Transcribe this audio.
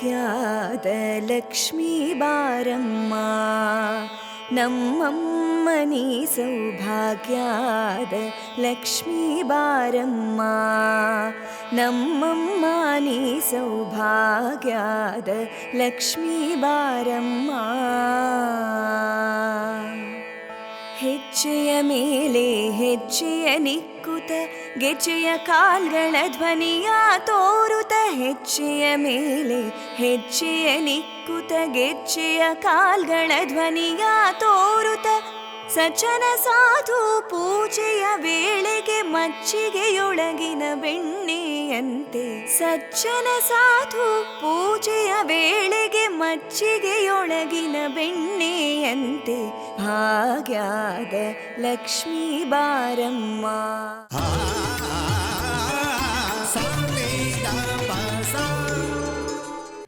सौभाग्यादलक्ष्मीबारम्मा। Lakshmi सौभाग्याद लक्ष्मीबारम्मा money सौभाग्याद लक्ष्मीबारम्मा ಹೆಜ್ಜೆಯ ಮೇಲೆ ಹೆಜ್ಜೆಯ ನಿಕ್ಕುತ, ಗೆಜ್ಜೆಯ ಕಾಲ್ಗಳ ಧ್ವನಿಯ ತೋರುತ ಹೆಜ್ಜೆಯ ಮೇಲೆ ಹೆಜ್ಜೆಯ ನಿಕ್ಕುತ, ಗೆಜ್ಜೆಯ ಕಾಲ್ಗಳ ಧ್ವನಿಯ ತೋರುತ. ಸಜ್ಜನ ಸಾಧು ಪೂಜೆಯ ವೇಳೆಗೆ ಮಜ್ಜಿಗೆಯೊಳಗಿನ ಬೆಣ್ಣೆಯಂತೆ. ಸಜ್ಜನ ಸಾಧು ಪೂಜೆಯ ವೇಳೆಗೆ ಮಜ್ಜಿಗೆಯೊಳಗಿನ ಬೆಣ್ಣೆಯಂತೆ. ഭാഗ്യാത ലക്ഷ്മി ബാരമ്മ